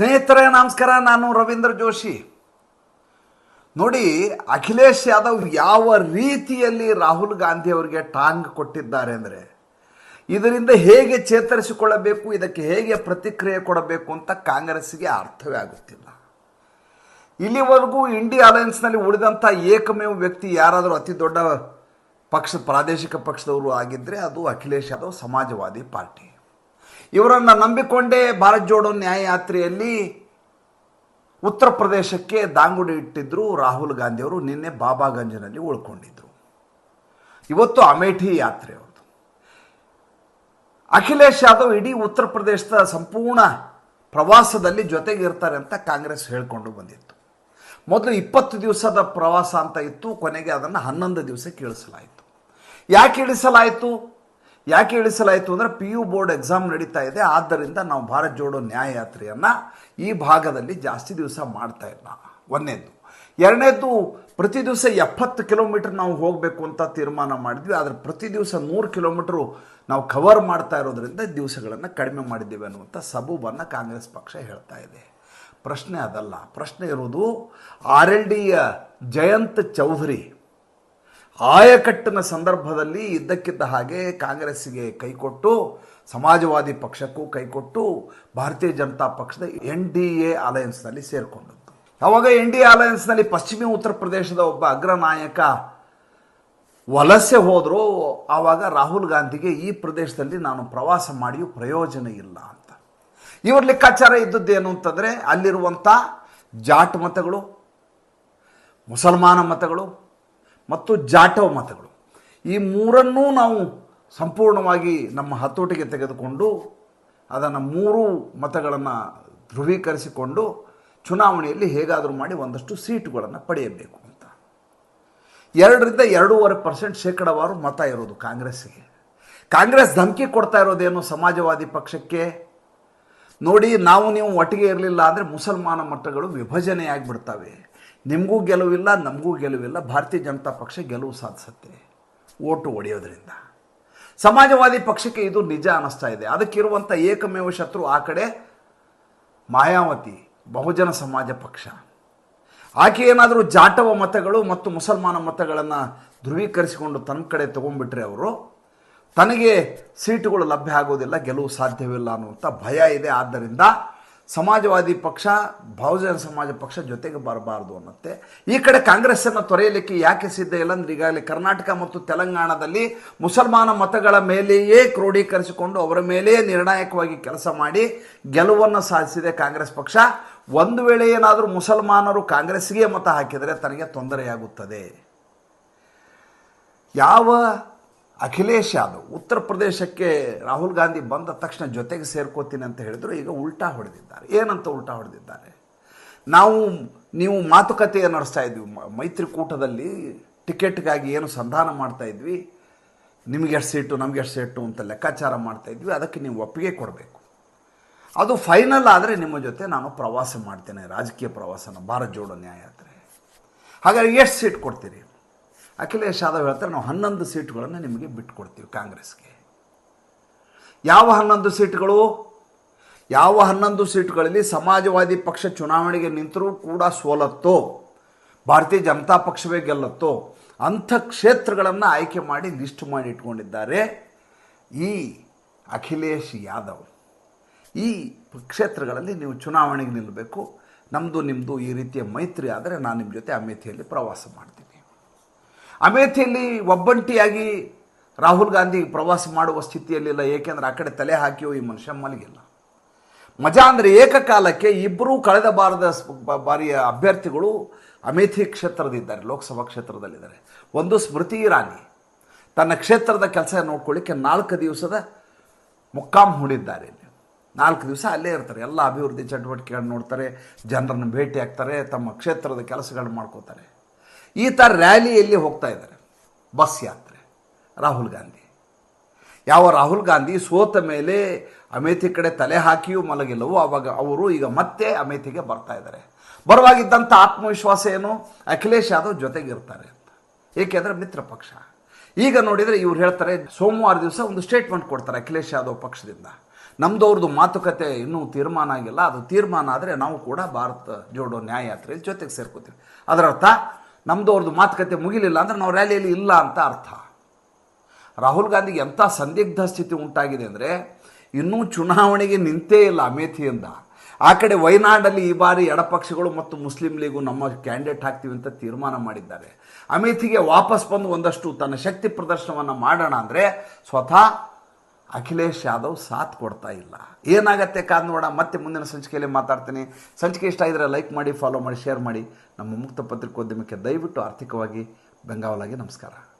ಸ್ನೇಹಿತರೇ, ನಮಸ್ಕಾರ. ನಾನು ರವೀಂದ್ರ ಜೋಶಿ. ನೋಡಿ, ಅಖಿಲೇಶ್ ಯಾದವ್ ಯಾವ ರೀತಿಯಲ್ಲಿ ರಾಹುಲ್ ಗಾಂಧಿ ಅವರಿಗೆ ಟಾಂಗ್ ಕೊಟ್ಟಿದ್ದಾರೆ ಅಂದರೆ, ಇದರಿಂದ ಹೇಗೆ ಚೇತರಿಸಿಕೊಳ್ಳಬೇಕು, ಇದಕ್ಕೆ ಹೇಗೆ ಪ್ರತಿಕ್ರಿಯೆ ಕೊಡಬೇಕು ಅಂತ ಕಾಂಗ್ರೆಸ್ಗೆ ಅರ್ಥವೇ ಆಗುತ್ತಿಲ್ಲ. ಇಲ್ಲಿವರೆಗೂ ಇಂಡಿಯಾ ಅಲಯನ್ಸ್ನಲ್ಲಿ ಉಳಿದಂಥ ಏಕಮೇವ ವ್ಯಕ್ತಿ ಯಾರಾದರೂ ಅತಿ ದೊಡ್ಡ ಪಕ್ಷ, ಪ್ರಾದೇಶಿಕ ಪಕ್ಷದವರು ಆಗಿದ್ದರೆ ಅದು ಅಖಿಲೇಶ್ ಯಾದವ್ ಸಮಾಜವಾದಿ ಪಾರ್ಟಿ. ಇವರನ್ನು ನಂಬಿಕೊಂಡೇ ಭಾರತ್ ಜೋಡೋ ನ್ಯಾಯಯಾತ್ರೆಯಲ್ಲಿ ಉತ್ತರ ಪ್ರದೇಶಕ್ಕೆ ದಾಂಗುಡಿ ಇಟ್ಟಿದ್ದರು ರಾಹುಲ್ ಗಾಂಧಿಯವರು ನಿನ್ನೆ ಬಾಬಾಗಂಜ್ನಲ್ಲಿ ಉಳ್ಕೊಂಡಿದ್ದರು ಇವತ್ತು ಅಮೇಠಿ ಯಾತ್ರೆ ಅವ್ರದ್ದು. ಅಖಿಲೇಶ್ ಯಾದವ್ ಇಡೀ ಉತ್ತರ ಪ್ರದೇಶದ ಸಂಪೂರ್ಣ ಪ್ರವಾಸದಲ್ಲಿ ಜೊತೆಗಿರ್ತಾರೆ ಅಂತ ಕಾಂಗ್ರೆಸ್ ಹೇಳಿಕೊಂಡು ಬಂದಿತ್ತು. ಮೊದಲು ಇಪ್ಪತ್ತು ದಿವಸದ ಪ್ರವಾಸ ಅಂತ ಇತ್ತು, ಕೊನೆಗೆ ಅದನ್ನು ಹನ್ನೊಂದು ದಿವಸಕ್ಕೆ ಇಳಿಸಲಾಯಿತು ಯಾಕೆ ಇಳಿಸಲಾಯಿತು? ಯಾಕೆ ಇಳಿಸಲಾಯಿತು ಅಂದರೆ ಪಿ ಯು ಬೋರ್ಡ್ ಎಕ್ಸಾಮ್ ನಡೀತಾ ಇದೆ, ಆದ್ದರಿಂದ ನಾವು ಭಾರತ್ ಜೋಡೋ ನ್ಯಾಯಯಾತ್ರೆಯನ್ನು ಈ ಭಾಗದಲ್ಲಿ ಜಾಸ್ತಿ ದಿವಸ ಮಾಡ್ತಾ ಇಲ್ಲ. ಒಂದನೇದು ಎರಡನೇದು ಪ್ರತಿ ದಿವಸ ಎಪ್ಪತ್ತು ಕಿಲೋಮೀಟರ್ ನಾವು ಹೋಗಬೇಕು ಅಂತ ತೀರ್ಮಾನ ಮಾಡಿದ್ವಿ, ಆದರೆ ಪ್ರತಿ ದಿವಸ ನೂರು ಕಿಲೋಮೀಟ್ರು ನಾವು ಕವರ್ ಮಾಡ್ತಾ ಇರೋದ್ರಿಂದ ದಿವಸಗಳನ್ನು ಕಡಿಮೆ ಮಾಡಿದ್ದೇವೆ ಅನ್ನುವಂಥ ಸಬೂಬನ್ನು ಕಾಂಗ್ರೆಸ್ ಪಕ್ಷ ಹೇಳ್ತಾ ಇದೆ. ಪ್ರಶ್ನೆ ಅದಲ್ಲ. ಪ್ರಶ್ನೆ ಇರೋದು ಆರ್ ಎಲ್ ಡಿಯ ಜಯಂತ್ ಚೌಧರಿ ಆಯಕಟ್ಟಿನ ಸಂದರ್ಭದಲ್ಲಿ ಇದ್ದಕ್ಕಿದ್ದ ಹಾಗೆ ಕಾಂಗ್ರೆಸ್ಸಿಗೆ ಕೈಕೊಟ್ಟು, ಸಮಾಜವಾದಿ ಪಕ್ಷಕ್ಕೂ ಕೈಕೊಟ್ಟು ಭಾರತೀಯ ಜನತಾ ಪಕ್ಷದ ಎನ್ ಡಿ ಎ ಅಲಯನ್ಸ್ನಲ್ಲಿ ಸೇರಿಕೊಂಡಿತ್ತು ಆವಾಗ ಎನ್ ಡಿ ಎ ಅಲಯನ್ಸ್ನಲ್ಲಿ ಪಶ್ಚಿಮ ಉತ್ತರ ಪ್ರದೇಶದ ಒಬ್ಬ ಅಗ್ರ ನಾಯಕ ವಲಸೆ ಹೋದರೂ, ಆವಾಗ ರಾಹುಲ್ ಗಾಂಧಿಗೆ ಈ ಪ್ರದೇಶದಲ್ಲಿ ನಾನು ಪ್ರವಾಸ ಮಾಡಿಯೂ ಪ್ರಯೋಜನ ಇಲ್ಲ ಅಂತ. ಇವ್ರ ಲೆಕ್ಕಾಚಾರ ಇದ್ದದ್ದೇನು ಅಂತಂದರೆ ಅಲ್ಲಿರುವಂಥ ಜಾಟ್ ಮತಗಳು, ಮುಸಲ್ಮಾನ ಮತಗಳು ಮತ್ತು ಜಾಟವ ಮತಗಳು. ಈ ಮೂರನ್ನೂ ನಾವು ಸಂಪೂರ್ಣವಾಗಿ ನಮ್ಮ ಹತೋಟಿಗೆ ತೆಗೆದುಕೊಂಡು, ಅದನ್ನು ಮೂರು ಮತಗಳನ್ನು ಧ್ರುವೀಕರಿಸಿಕೊಂಡು ಚುನಾವಣೆಯಲ್ಲಿ ಹೇಗಾದರೂ ಮಾಡಿ ಒಂದಷ್ಟು ಸೀಟುಗಳನ್ನು ಪಡೆಯಬೇಕು ಅಂತ. ಎರಡರಿಂದ ಎರಡೂವರೆ ಪರ್ಸೆಂಟ್ ಶೇಕಡವಾರು ಮತ ಇರೋದು ಕಾಂಗ್ರೆಸ್ಗೆ ಕಾಂಗ್ರೆಸ್ ಧಮಕಿ ಕೊಡ್ತಾ ಇರೋದೇನು ಸಮಾಜವಾದಿ ಪಕ್ಷಕ್ಕೆ? ನೋಡಿ, ನಾವು ನೀವು ಒಟ್ಟಿಗೆ ಇರಲಿಲ್ಲ ಅಂದರೆ ಮುಸಲ್ಮಾನ ಮತಗಳು ವಿಭಜನೆಯಾಗಿಬಿಡ್ತವೆ. ನಿಮಗೂ ಗೆಲುವಿಲ್ಲ, ನಮಗೂ ಗೆಲುವಿಲ್ಲ, ಭಾರತೀಯ ಜನತಾ ಪಕ್ಷ ಗೆಲುವು ಸಾಧಿಸುತ್ತೆ. ಓಟು ಒಡೆಯೋದ್ರಿಂದ. ಸಮಾಜವಾದಿ ಪಕ್ಷಕ್ಕೆ ಇದು ನಿಜ ಅನ್ನಿಸ್ತಾ ಇದೆ. ಅದಕ್ಕಿರುವಂಥ ಏಕಮೇವ ಶತ್ರು ಆ ಕಡೆ ಮಾಯಾವತಿ, ಬಹುಜನ ಸಮಾಜ ಪಕ್ಷ. ಆಕೆ ಏನಾದರೂ ಜಾಟವ ಮತಗಳು ಮತ್ತು ಮುಸಲ್ಮಾನ ಮತಗಳನ್ನು ಧ್ರುವೀಕರಿಸಿಕೊಂಡು ತನ್ನ ಕಡೆ ತೊಗೊಂಡ್ಬಿಟ್ರೆ ಅವರು, ತನಗೆ ಸೀಟುಗಳು ಲಭ್ಯ ಆಗೋದಿಲ್ಲ, ಗೆಲುವು ಸಾಧ್ಯವಿಲ್ಲ ಅನ್ನುವಂಥ ಭಯ ಇದೆ. ಆದ್ದರಿಂದ ಸಮಾಜವಾದಿ ಪಕ್ಷ, ಬಹುಜನ ಸಮಾಜ ಪಕ್ಷ ಜೊತೆಗೆ ಬರಬಾರ್ದು ಅನ್ನತ್ತೆ. ಈ ಕಡೆ ಕಾಂಗ್ರೆಸ್ಸನ್ನು ತೊರೆಯಲಿಕ್ಕೆ ಯಾಕೆ ಸಿದ್ಧ ಇಲ್ಲ ಅಂದ್ರೆ ಈಗಾಗಲೇ ಕರ್ನಾಟಕ ಮತ್ತು ತೆಲಂಗಾಣದಲ್ಲಿ ಮುಸಲ್ಮಾನ ಮತಗಳ ಮೇಲೆಯೇ ಕ್ರೋಢೀಕರಿಸಿಕೊಂಡು ಅವರ ಮೇಲೆಯೇ ನಿರ್ಣಾಯಕವಾಗಿ ಕೆಲಸ ಮಾಡಿ ಗೆಲುವನ್ನು ಸಾಧಿಸಿದೆ ಕಾಂಗ್ರೆಸ್ ಪಕ್ಷ. ಒಂದು ವೇಳೆ ಏನಾದರೂ ಮುಸಲ್ಮಾನರು ಕಾಂಗ್ರೆಸ್ಗೆ ಮತ ಹಾಕಿದರೆ ತನಗೆ ತೊಂದರೆಯಾಗುತ್ತದೆ. ಯಾವ ಅಖಿಲೇಶ್ ಯಾದವ್, ಉತ್ತರ ಪ್ರದೇಶಕ್ಕೆ ರಾಹುಲ್ ಗಾಂಧಿ ಬಂದ ತಕ್ಷಣ ಜೊತೆಗೆ ಸೇರ್ಕೋತೀನಿ ಅಂತ ಹೇಳಿದ್ರು, ಈಗ ಉಲ್ಟಾ ಹೊಡೆದಿದ್ದಾರೆ. ಏನಂತ ಉಲ್ಟಾ ಹೊಡೆದಿದ್ದಾರೆ? ನಾವು, ನೀವು ಮಾತುಕತೆ ನಡೆಸ್ತಾ ಇದ್ವಿ ಮೈತ್ರಿಕೂಟದಲ್ಲಿ ಟಿಕೆಟ್ಗಾಗಿ ಏನು ಸಂಧಾನ ಮಾಡ್ತಾ ಇದ್ವಿ, ನಿಮಗೆ ಎಷ್ಟು ಸೀಟು, ನಮಗೆ ಎಷ್ಟು ಸೀಟು ಅಂತ ಲೆಕ್ಕಾಚಾರ ಮಾಡ್ತಾ ಇದ್ವಿ, ಅದಕ್ಕೆ ನೀವು ಒಪ್ಪಿಗೆ ಕೊಡಬೇಕು. ಅದು ಫೈನಲ್ ಆದರೆ ನಿಮ್ಮ ಜೊತೆ ನಾನು ಪ್ರವಾಸ ಮಾಡ್ತೇನೆ, ರಾಜಕೀಯ ಪ್ರವಾಸನ, ಭಾರತ್ ಜೋಡೋ ನ್ಯಾಯಾತ್ರೆ ಹಾಗಾಗಿ ಎಷ್ಟು ಸೀಟ್ ಕೊಡ್ತೀರಿ? ಅಖಿಲೇಶ್ ಯಾದವ್ ಹೇಳ್ತಾರೆ, ನಾವು ಹನ್ನೊಂದು ಸೀಟುಗಳನ್ನು ನಿಮಗೆ ಬಿಟ್ಟುಕೊಡ್ತೀವಿ ಕಾಂಗ್ರೆಸ್ಗೆ. ಯಾವ ಹನ್ನೊಂದು ಸೀಟುಗಳು? ಯಾವ ಹನ್ನೊಂದು ಸೀಟುಗಳಲ್ಲಿ ಸಮಾಜವಾದಿ ಪಕ್ಷ ಚುನಾವಣೆಗೆ ನಿಂತರೂ ಕೂಡ ಸೋಲತ್ತೋ? ಭಾರತೀಯ ಜನತಾ ಪಕ್ಷವೇ ಗೆಲ್ಲತ್ತೋ? ಅಂಥ ಕ್ಷೇತ್ರಗಳನ್ನು ಆಯ್ಕೆ ಮಾಡಿ ಲಿಸ್ಟ್ ಮಾಡಿ ಇಟ್ಕೊಂಡಿದ್ದಾರೆ ಈ ಅಖಿಲೇಶ್ ಯಾದವ್. ಈ ಕ್ಷೇತ್ರಗಳಲ್ಲಿ ನೀವು ಚುನಾವಣೆಗೆ ನಿಲ್ಲಬೇಕು. ನಮ್ಮದು ನಿಮ್ಮದು ಈ ರೀತಿಯ ಮೈತ್ರಿ ಆದರೆ ನಾನು ನಿಮ್ಮ ಜೊತೆ ಅಮೇಥಿಯಲ್ಲಿ ಪ್ರವಾಸ ಮಾಡ್ತೀನಿ. ಅಮೇಥಿಯಲ್ಲಿ ಒಬ್ಬಂಟಿಯಾಗಿ ರಾಹುಲ್ ಗಾಂಧಿ ಪ್ರವಾಸ ಮಾಡುವ ಸ್ಥಿತಿಯಲ್ಲಿಲ್ಲ, ಏಕೆಂದರೆ ಆ ಕಡೆ ತಲೆ ಹಾಕಿಯೋ ಈ ಮನುಷ್ಯ ಮಲಗಿಲ್ಲ. ಮಜಾ ಅಂದರೆ ಏಕಕಾಲಕ್ಕೆ ಇಬ್ಬರೂ ಕಳೆದ ಬಾರದ ಬಾರಿಯ ಅಭ್ಯರ್ಥಿಗಳು ಅಮೇಥಿ ಕ್ಷೇತ್ರದಿದ್ದಾರೆ ಲೋಕಸಭಾ ಕ್ಷೇತ್ರದಲ್ಲಿದ್ದಾರೆ. ಒಂದು ಸ್ಮೃತಿ ಇರಾನಿ, ತನ್ನ ಕ್ಷೇತ್ರದ ಕೆಲಸ ನೋಡ್ಕೊಳ್ಳಿಕ್ಕೆ ನಾಲ್ಕು ದಿವಸದ ಮುಕ್ಕಾಂ ಹೂಡಿದ್ದಾರೆ ನಾಲ್ಕು ದಿವಸ ಅಲ್ಲೇ ಇರ್ತಾರೆ, ಎಲ್ಲ ಅಭಿವೃದ್ಧಿ ಚಟುವಟಿಕೆಗಳನ್ನ ನೋಡ್ತಾರೆ, ಜನರನ್ನು ಭೇಟಿ ಆಗ್ತಾರೆ, ತಮ್ಮ ಕ್ಷೇತ್ರದ ಕೆಲಸಗಳನ್ನ ಮಾಡ್ಕೋತಾರೆ. ಈ ಥರ ರ್ಯಾಲಿಯಲ್ಲಿ ಹೋಗ್ತಾ ಇದ್ದಾರೆ. ಬಸ್ ಯಾತ್ರೆ. ರಾಹುಲ್ ಗಾಂಧಿ. ಯಾವ ರಾಹುಲ್ ಗಾಂಧಿ ಸೋತ ಮೇಲೆ ಅಮೇಥಿ ಕಡೆ ತಲೆ ಹಾಕಿಯೂ ಮಲಗಿಲ್ಲವೋ ಆವಾಗ ಅವರು ಈಗ ಮತ್ತೆ ಅಮೇಥಿಗೆ ಬರ್ತಾ ಇದ್ದಾರೆ. ಬರುವಾಗಿದ್ದಂಥ ಆತ್ಮವಿಶ್ವಾಸ ಏನು? ಅಖಿಲೇಶ್ ಯಾದವ್ ಜೊತೆಗಿರ್ತಾರೆ ಅಂತ. ಏಕೆಂದರೆ ಮಿತ್ರ ಪಕ್ಷ. ಈಗ ನೋಡಿದರೆ ಇವ್ರು ಹೇಳ್ತಾರೆ, ಸೋಮವಾರ ದಿವಸ ಒಂದು ಸ್ಟೇಟ್ಮೆಂಟ್ ಕೊಡ್ತಾರೆ ಅಖಿಲೇಶ್ ಯಾದವ್ ಪಕ್ಷದಿಂದ. ನಮ್ದವ್ರದ್ದು ಮಾತುಕತೆ ಇನ್ನೂ ತೀರ್ಮಾನ ಆಗಿಲ್ಲ. ಅದು ತೀರ್ಮಾನ ಆದರೆ ನಾವು ಕೂಡ ಭಾರತ ಜೋಡೋ ನ್ಯಾಯ ಯಾತ್ರೆ ಜೊತೆಗೆ ಸೇರ್ಕೋತೀವಿ. ಅದರ ಅರ್ಥ ನಮ್ದವ್ರದ್ದು ಮಾತುಕತೆ ಮುಗಿಲಿಲ್ಲ ಅಂದರೆ ನಾವು ರ್ಯಾಲಿಯಲ್ಲಿ ಇಲ್ಲ ಅಂತ ಅರ್ಥ. ರಾಹುಲ್ ಗಾಂಧಿಗೆ ಎಂಥ ಸಂದಿಗ್ಧ ಸ್ಥಿತಿ ಉಂಟಾಗಿದೆ ಅಂದರೆ ಇನ್ನೂ ಚುನಾವಣೆಗೆ ನಿಂತೇ ಇಲ್ಲ ಅಮೇಥಿಯಿಂದ. ಆ ಕಡೆ ವಯನಾಡಲ್ಲಿ ಈ ಬಾರಿ ಎಡಪಕ್ಷಗಳು ಮತ್ತು ಮುಸ್ಲಿಂ ಲೀಗು ನಮ್ಮ ಕ್ಯಾಂಡಿಡೇಟ್ ಹಾಕ್ತೀವಿ ಅಂತ ತೀರ್ಮಾನ ಮಾಡಿದ್ದಾರೆ. ಅಮೇಥಿಗೆ ವಾಪಸ್ ಬಂದು ಒಂದಷ್ಟು ತನ್ನ ಶಕ್ತಿ ಪ್ರದರ್ಶನವನ್ನು ಮಾಡೋಣ ಅಂದರೆ ಸ್ವತಃ ಅಖಿಲೇಶ್ ಯಾದವ್ ಸಾಥ್ ಕೊಡ್ತಾ ಇಲ್ಲ. ಏನಾಗತ್ತೆ ಕಾದ್ ನೋಡ ಮತ್ತೆ ಮುಂದಿನ ಸಂಚಿಕೆಯಲ್ಲಿ ಮಾತಾಡ್ತೀನಿ. ಸಂಚಿಕೆ ಇಷ್ಟ ಇದ್ದರೆ ಲೈಕ್ ಮಾಡಿ ಫಾಲೋ ಮಾಡಿ ಶೇರ್ ಮಾಡಿ. ನಮ್ಮ ಮುಕ್ತ ಪತ್ರಿಕೋದ್ಯಮಕ್ಕೆ ದಯವಿಟ್ಟು ಆರ್ಥಿಕವಾಗಿ ಬೆಂಗಾವಲಾಗಿ ನಮಸ್ಕಾರ.